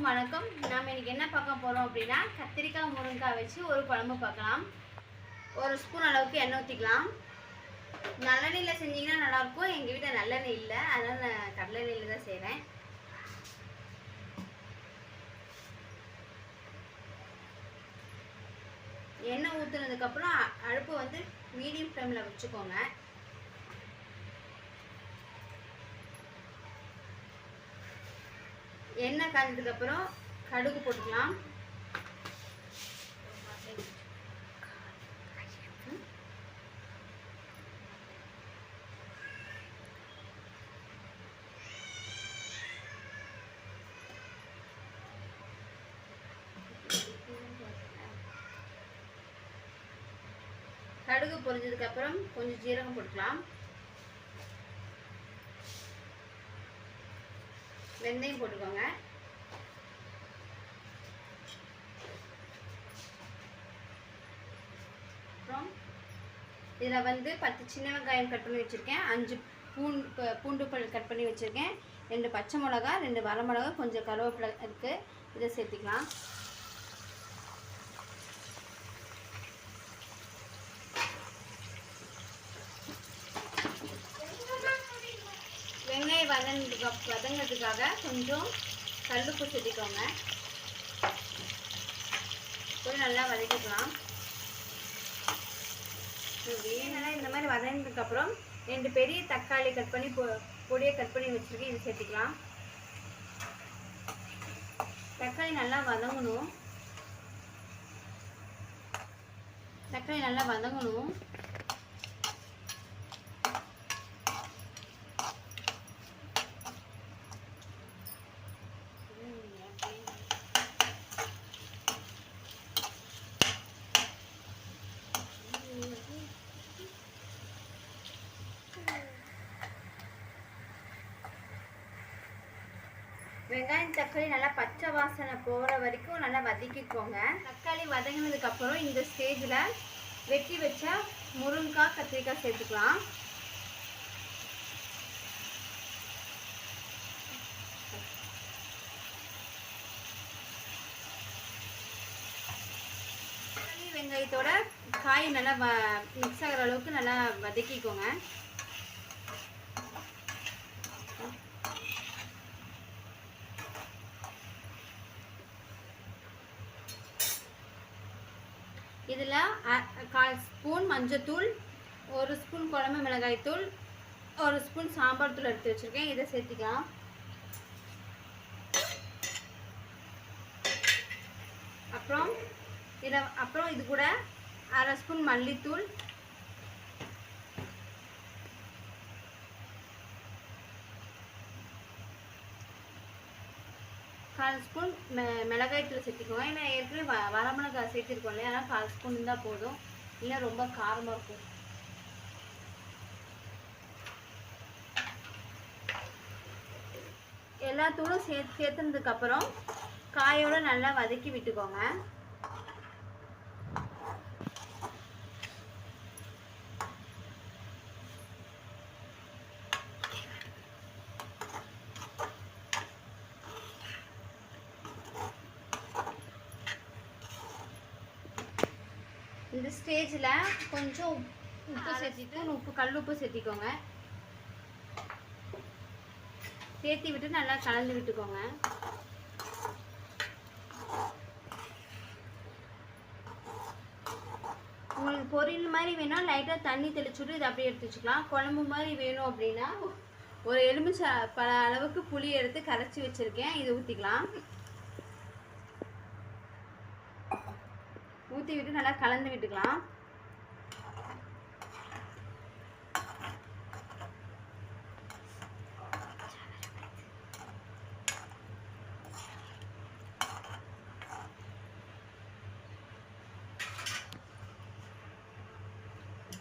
எல்லாருக்கும் வணக்கம். நாம் இன்னைக்கு என்ன பார்க்க போகிறோம் அப்படின்னா கத்திரிக்காய் முருங்கைக்காய் வச்சு ஒரு குழம்பு பார்க்கலாம். ஒரு ஸ்பூன் அளவுக்கு எண்ணெய் ஊற்றிக்கலாம் நல்லெண்ணெயில் செஞ்சீங்கன்னா நல்லாயிருக்கும். எங்கள் வீட்டில் நல்லெண்ணெய் இல்லை. அதனால் நான் கடலெண்ணெயில் தான் செய்கிறேன் எண்ணெய் ஊற்றுனதுக்கப்புறம் அடுப்பு வந்து மீடியம் ஃப்ளேமில் வச்சுக்கோங்க. எண்ணெய் காய்ஞ்சதுக்கப்புறம் கடுகு போட்டுக்கலாம். கடுகு பொரிஞ்சதுக்கப்புறம் கொஞ்சம் ஜீரகம் போட்டுக்கலாம். வெந்தயம் போட்டுக்கோங்க. அப்புறம் இதில் வந்து பத்து சின்ன வெங்காயம் கட் பண்ணி வச்சுருக்கேன். அஞ்சு பூண்டு பூண்டு பல் கட் பண்ணி வச்சுருக்கேன். ரெண்டு பச்சை மிளகா ரெண்டு வரமிளகா கொஞ்சம் கருவேப்பிலை இருக்குது இதை சேர்த்திக்கலாம். வெங்காயம் வதங்கிறதுக்காக கொஞ்சம் கல்லுப்பு சேர்த்திக்கோங்க. போய் நல்லா வதக்கிக்கலாம். வேணும்னா இந்த மாதிரி வதங்கினதுக்கப்புறம் ரெண்டு பெரிய தக்காளி கட் பண்ணி பொ பொடியை கட் பண்ணி வச்சுருக்கேன் இது சேர்த்துக்கலாம். தக்காளி நல்லா வதங்கணும். தக்காளி நல்லா வதங்கணும். வெங்காயம் தக்காளி நல்லா பச்சை வாசனை போகிற வரைக்கும் நல்லா வதக்கிக்கோங்க. தக்காளி வதங்கினதுக்கு அப்புறம் இந்த ஸ்டேஜில் வெட்டி வச்ச முருங்காய் கத்திரிக்காய் சேர்த்துக்கலாம். வெங்காயத்தோட காய் நல்லா வ மிக்ஸ் ஆகிற அளவுக்கு நல்லா வதக்கிக்கோங்க. இதில் கால் ஸ்பூன் மஞ்சத்தூள் ஒரு ஸ்பூன் குழம்பு மிளகாய் தூள் ஒரு ஸ்பூன் சாம்பார் தூள் எடுத்து வச்சுருக்கேன். இதை சேர்த்திக்கலாம். அப்புறம் இதை அப்புறம் இது கூட அரை ஸ்பூன் மல்லித்தூள் கால் ஸ்பூன் மெ மிளகாய்த்தூள் சேர்த்திக்கோங்க. ஏன்னா ஏற்கனவே வ வரமிளகாய் சேர்த்துருக்கோம் இல்லையா? அதனால் கால் ஸ்பூன் இருந்தால் போதும். இல்லை ரொம்ப காரமாக இருக்கும். எல்லா தூளும் சேர்த்துனதுக்கப்புறம் காயோட நல்லா வதக்கி விட்டுக்கோங்க. இந்த ஸ்டேஜில் கொஞ்சம் உப்பு சேர்த்திட்டு உப்பு கல் உப்பு சேர்த்திக்கோங்க. சேர்த்தி விட்டு நல்லா கலந்து விட்டுக்கோங்க. உங்களுக்கு பொரியல் மாதிரி வேணும் லைட்டாக தண்ணி தெளிச்சுட்டு இதை அப்படியே எடுத்து வச்சுக்கலாம். குழம்பு மாதிரி வேணும் அப்படின்னா ஒரு எலுமிச்சை பல அளவுக்கு புளி எடுத்து கரைச்சி வச்சுருக்கேன். இதை ஊற்றிக்கலாம் ஊற்றி விட்டு நல்லா கலந்து விட்டுக்கலாம்.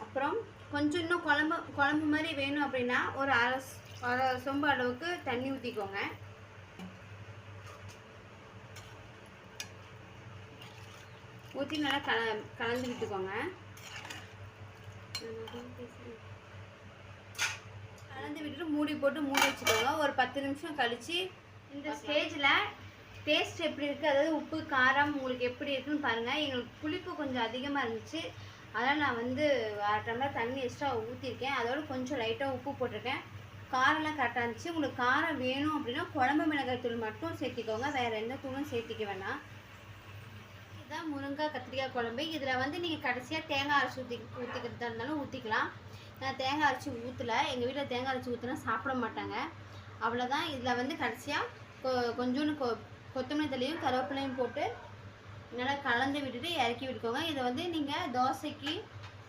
அப்புறம் கொஞ்சம் இன்னும் குழம்பு குழம்பு மாதிரி வேணும் அப்படின்னா ஒரு அரை அரை சொம்பு அளவுக்கு தண்ணி ஊற்றிக்கோங்க ஊற்றி நல்லா கல கலந்து விட்டுக்கோங்க கலந்து விட்டுட்டு மூடி போட்டு மூடி வச்சுக்கோங்க. ஒரு பத்து நிமிஷம் கழித்து இந்த ஸ்டேஜில் டேஸ்ட் எப்படி இருக்குது அதாவது உப்பு காரம் உங்களுக்கு எப்படி இருக்குன்னு பாருங்கள் எங்களுக்கு புளிப்பு கொஞ்சம் அதிகமாக இருந்துச்சு. அதனால் நான் வந்து அரை டம்ளர் தண்ணி எக்ஸ்ட்ரா ஊற்றிருக்கேன் அதோட கொஞ்சம் லைட்டாக உப்பு போட்டிருக்கேன். காரம்லாம் கரெக்டாக இருந்துச்சு. உங்களுக்கு காரம் வேணும் அப்படின்னா குழம்பு மிளகாய் தூள் மட்டும் சேர்த்திக்கோங்க. வேறு எந்த தூளும் சேர்த்திக்க வேணாம். இதுதான் முருங்காய் கத்திரிக்காய் குழம்பு. இதில் வந்து நீங்கள் கடைசியாக தேங்காய் அரைச்சி ஊற்றி ஊற்றிக்கிறதா இருந்தாலும் ஊற்றிக்கலாம் நான் தேங்காய் அரைச்சி ஊற்றல எங்கள் வீட்டில் தேங்காய் அரைச்சி ஊற்றினா சாப்பிட மாட்டாங்க. அவ்வளோதான் இதில் வந்து கடைசியாக கொ கொஞ்சோண்டு கொ கொத்தமல்லி தலையும் கருவேப்பிலையும் போட்டு நல்லா கலந்து விட்டுட்டு இறக்கி விட்டுக்கோங்க. இதை வந்து நீங்கள் தோசைக்கு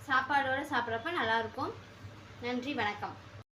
சாப்பாடோடு சாப்பிட்றப்ப நல்லாயிருக்கும் நன்றி வணக்கம்.